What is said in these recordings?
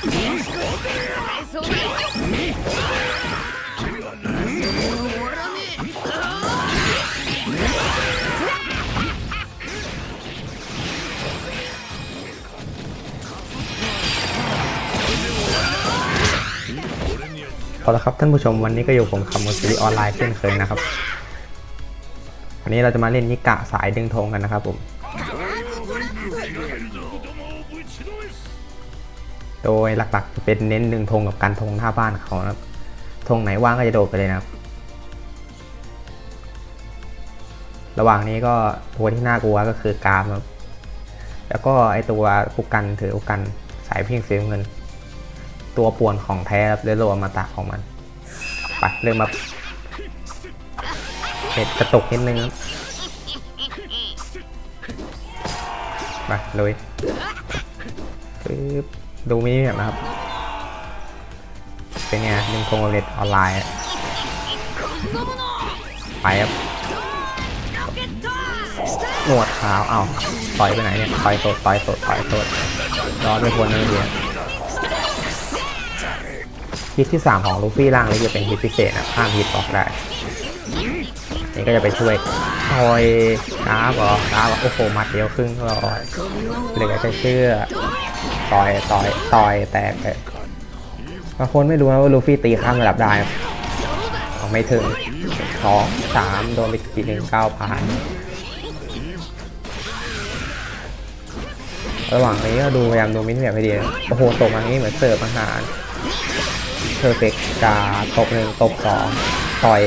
พอแล้วครับท่านผู้ชมวันนี้ก็อยู่ผมคำมอนซีรีออนไลน์เช่นเคยนะครับ วันนี้เราจะมาเล่นนิกะสายดึงธงกันนะครับผม โดยหลักๆจะเป็นเน้นดึงธงกับการธงหน้าบ้านเขานะครับธงไหนว่างก็จะโดดไปเลยนะครับ ระหว่างนี้ก็ตัวที่น่ากลัวก็คือกามครับ แล้วก็ไอตัวปุกกันถือปุกกันสายเพียงเสียเงิน ตัวป่วนของแท้ครับเรือโลอมาตะของมันไปเริ่มมาเห็ดกระตกนิดนึงครับไปเลยปึ๊บ ดูมินิแบบนะครับ เป็นไงดึงโคงเล็ดออนไลน์ ไปครับหนวดขาวเอ้าต่อยไปไหนเนี่ยต่อยสดต่อยสดต่อยสดรอนไปคนนึงเดียวฮิตที่ 3 ของลูฟี่ล่างเลยจะเป็นฮิตพิเศษนะข้ามฮิตออกได้นี่ก็จะไปช่วยคอยกราฟหรอกราฟเหรอโอ้โหมัดเดียวครึ่งรอเหลือจะเชื่อ ต่อยต่อยต่อยแตกบางคนไม่รู้นะว่าลูฟี่ตีข้ามระดับได้เอาไม่ถึงสองสามโดนไปทีหนึ่งเก้าผ่านระหว่างนี้ก็ดูพยายามดูมินิแบบให้ดีโอ้โหตกมางนี้เหมือนเสิร์ฟอาหารเพอร์เฟกกาตบหนึ่งตบสองต่อย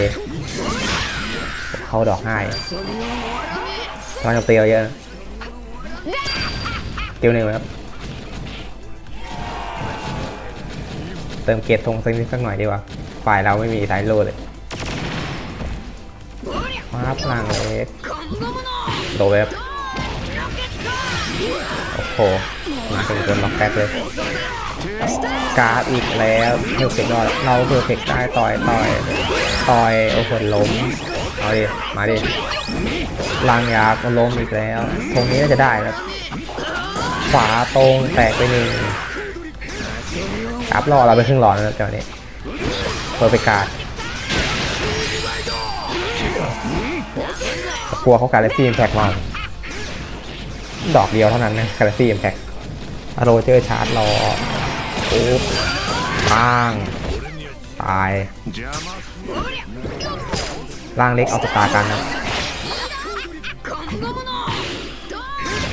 เข้าดอกให้กำลังจะเตียวเยอะเตียวหนึ่งครับ เติมเกติธงสักนิดสักหน่อยดีกว่า ฝ่ายเราไม่มีสายโลเลยมาพลังเล็กโดเว็บโอ้โหมาเป็นคนล็อกแป๊กเลย การ์ดอีกแล้วเพอร์เฟกต์เราเพอร์เฟกต์ได้ต่อยต่อยต่อยโอ้โหล้มเอาดิ มาดิลางยาก็ล้มอีกแล้ว ตรงนี้น่าจะได้ครับขวาตรงแตกไปหนึ่ง กราฟรอเราไปครึ่งหลอดแล้วจังนี้เพอร์เฟกต์การ์ดกลัวเขาการเลซี่อิมแพกมาดอกเดียวเท่านั้นนะการเลซี่อิมแพกโรเจอร์ชาร์จรอปุ๊บป้างตายร่างเล็กเอาสตากันนะ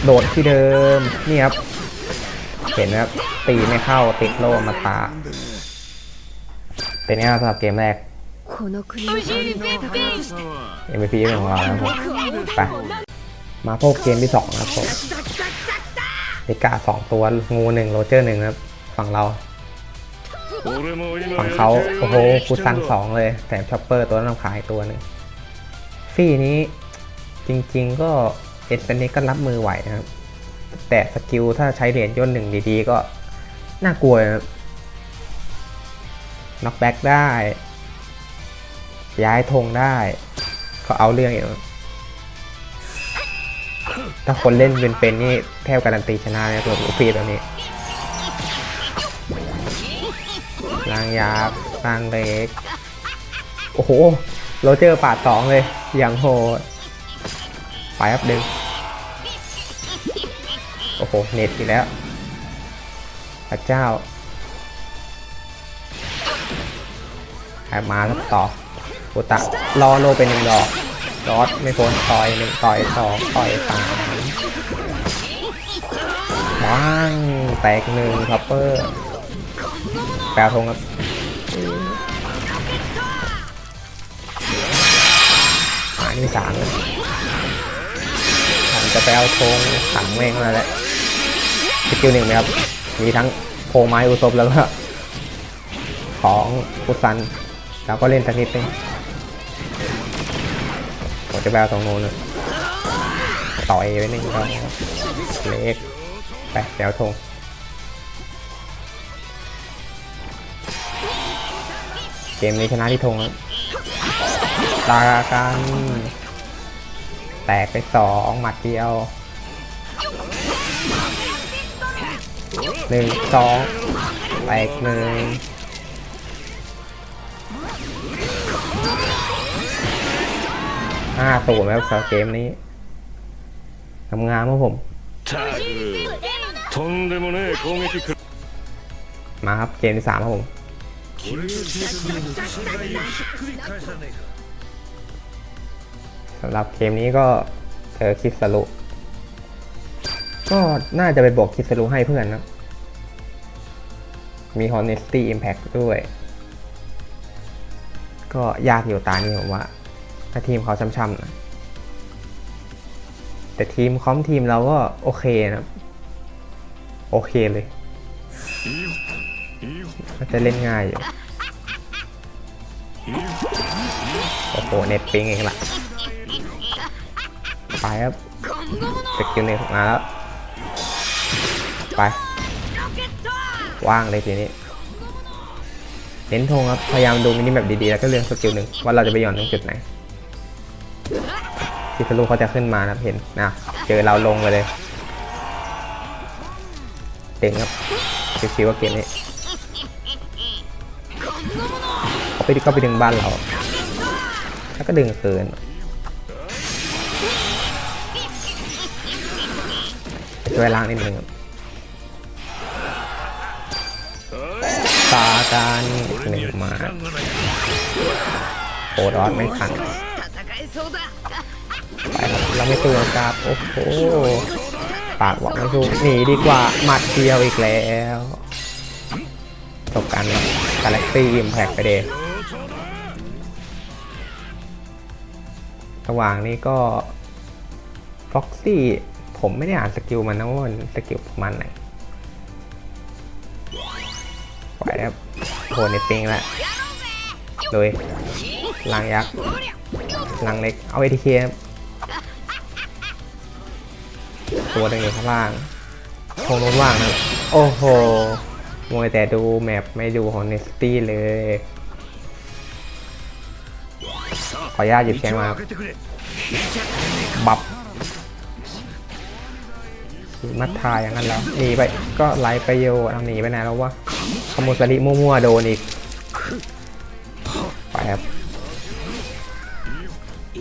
โดดที่เดิม นี่ครับ เห็นนะตีไม่เข้าติดโลมาตา เป็นไงสำหรับเกมแรก MVP เป็นของเราครับผมไปมาพบเกมที่สองนะครับผมเอกาสองตัวงูหนึ่งโรเจอร์หนึ่งครับฝั่งเราฝั่งเขาโอ้โหคูซังสองเลยแถมช็อปเปอร์ตัวน้ำขายตัวหนึ่งฟี่นี้จริง ๆ ก็เอสเปนนี้ก็รับมือไหวนะครับ แต่สกิลถ้าใช้เหรียญย่นหนึ่งดีๆ ก็น่ากลัวน็อกแบ็กได้ ย้ายธงได้ ก็เอาเรื่องอยู่ถ้าคนเล่นเป็นๆนี่แทบการันตีชนะเลยตัวลูฟี่ตัวนี้ลางยับลางเล็ก โอ้โห โรเจอร์ปาดสองเลย อย่างโหด ไปครับดึง โอ้โห เน็ตอีกแล้วพระเจ้าแอบมาแล้วต่อโคตะรอโลเป็นหนึ่งดอกรอดไม่พ้นต่อยหนึ่งต่อยสองต่อยสามบ้างแตกหนึ่งคัพเปอร์แปลธงครับหาที่สามเลยผมจะไปเอาธงขังแม่งมาแล้ว สกิลหนึ่งไหมครับ มีทั้งโพไม้อุศบแล้วก็ของพุซัน แล้วก็เล่นสักนิดนึงผมจะไปเอาตรงโน้นต่อยไว้หนึ่งก็เล็กไปเดี๋ยวธงเกมนี้ชนะที่ธงครับลากันแตกไปสองหมัดเดียว หนึ่งสองแปดหนึ่งห้าตัวแล้วรับเกมนี้ทำงานครับผม มาครับเกมที่สามครับผมสำหรับเกมนี้ก็เจอคิสรุป ก็น่าจะไปบอกคิสรุให้เพื่อนนะ มี Honesty Impact ด้วย ก็ยากอยู่ตานี้ผมว่า ถ้าทีมเขาช่ำๆนะ แต่ทีมคอมทีมเราก็โอเคนะ โอเคเลยก็จะเล่นง่ายอยู่ โอ้โห เน็ตปิงเองละไปครับสกิลเน็ตมาแล้ว ไป ว่างเลยทีนี้เน้นธงครับ พยายามดูมินิแบบดีๆ แล้วก็เลือกสกิลหนึ่งว่าเราจะไปหย่อนตรงจุดไหนที่ทะลุเขาจะขึ้นมานะเห็นนะเจอเราลงไปเลยเต็งครับชิวๆว่าเกมนี้เขาไปก็ไปดึงบ้านเรา แล้วก็ดึงเคืนช่วยล้างนิดนึงครับากันหนึ่งมาโอดออสไม่ขังไปเราไม่สู้ครับโอ้โหปากวอกไม่สู้หนีดีกว่าหมัดเดียวอีกแล้วจบกันกาแล็กซี่อิมแพกไปเดสว่างนี่ก็ฟ็อกซี่ผมไม่ได้อ่านสกิลมันนะว่าสกิลมันไหน ไหวแล้วโผล่ในปิงและโดยลังยักษ์ลังเล็ก เอาเอทีเคตัวหนึ่งอยู่ข้างล่างคงลงว่างนะโอ้โหมวยแต่ดูแมปไม่ดูฮอนเนสตี้เลย ขออนุญาตหยิบแชงมาบับ บมัดทายอย่างนั้นแล้วหนีไปก็ไหลไปโยเอาหนีไปไหนแล้ววะขโมยสลิมั่วๆโดนอีกไปครับ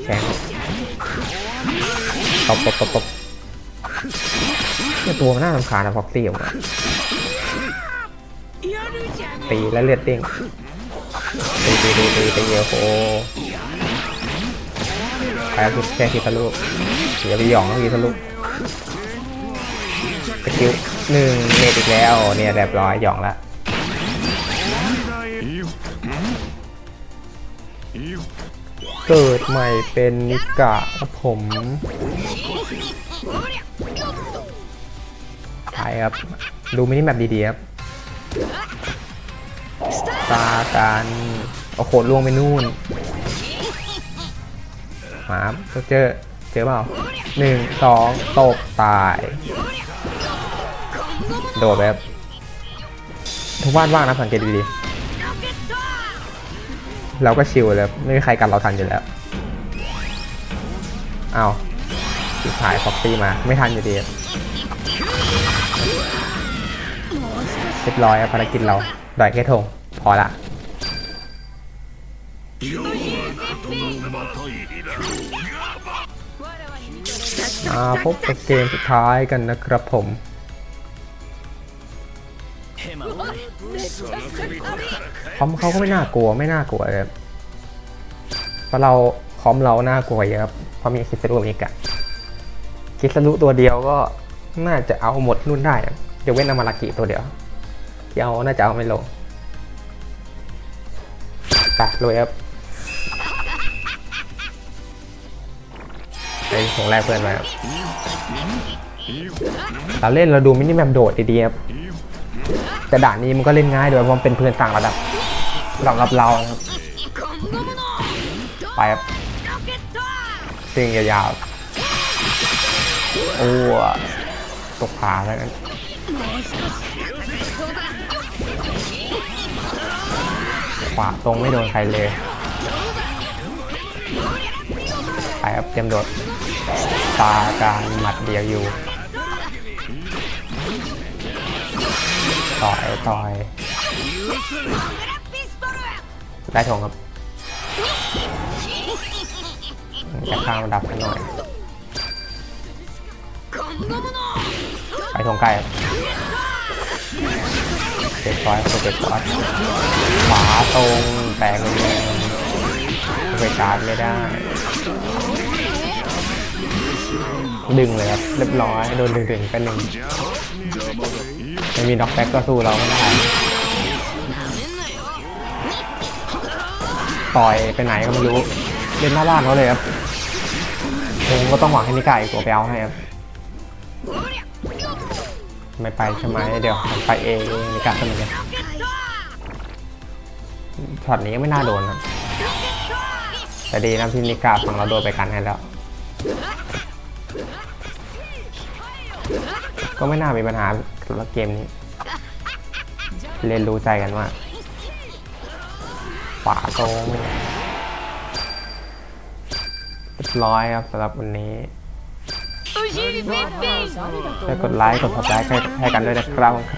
แขนตบตบตบตบเนี่ยตัวมันน่ารำคาญนะฟ็อกซี่ผมอะตีแล้วเลือดเด้งตีตีตีตีตีโอ้โหไปครับแค่ทีทะลุเดี๋ยไปหยองแล้วทีทะลุ กิลหนึ่งเมตอีกแล้วเนี่ยเรียบร้อยหยองละเกิดใหม่เป็นนิกะครัผมตายครับ ดูมินิแมปดีๆครับตาการเอาโคตรล่วงไปนู่นมาเจอเจอเปล่าหนึ่งสองตกตาย โดดแบบทุกบ้านว่างนะสังเกตดีๆเราก็ชิลเลยไม่มีใครกันเราทันอยู่แล้วเอาสุดท้ายฟ็อกซี่มาไม่ทันอยู่ดีเรียบร้อยภารกิจเราดอยแค่ธงพอละมาพบกับเกมสุดท้ายกันนะครับผม คอมเขาก็ไม่น่ากลัวไม่น่ากลัวเลยเพราะเราคอมเราน่ากลัวเยอะครับเพราะมีคิสรุอีกอะคิสรุตัวเดียวก็น่าจะเอาหมดรุ่นได้เดี๋ยวเว้นอามารากิตัวเดียวที่เอาน่าจะเอาไม่ลงไปรวยครับเป็นของแรกเพื่อนไว้ครับเราเล่นเราดูมินิแมปโดดดีๆครับ แต่ด่านนี้มันก็เล่นง่ายด้วยเพราะมันเป็นเพื่อนต่างระดับสำหรับเราครับไปครับซิงยาวๆโอ้ตกขาแล้วกันขวาตรงไม่โดนใครเลยไปครับเตรียมโดดตาการหมัดเดียวอยู่ ต่อยต่อยได้ทงครับจะข้ามดับกันหน่อยไปทงไกลครับเจ็ดร้อยเจ็ดร้อยขวาตรงแตกเลยไปชาร์จไม่ได้ ดึงเลยครับเรียบร้อยโดนดึงๆเป็นหนึ่ง ไม่มีน็อกแบ็กก็สู้เราไม่ได้ต่อยไปไหนก็ไม่รู้ เล่นหน้าบ้านเขาเลยครับผมก็ต้องหวังให้นิกายตัวไปเอาให้ครับ ไม่ไปใช่ไหมเดี๋ยวไปเองนิกาเสมอเลยช็อตนี้ก็ไม่น่าโดนครับแต่ดีนะที่นิกาฝั่งเราโดนไปกันให้แล้ว ก็ไม่น่ามีปัญหาสำหรับเกมนี้ เรียนรู้ใจกันว่าขวาตรงเรียบร้อยครับสำหรับวันนี้ช่ากดไลค์กดซับสไครต์ให้กันด้วยนะครับ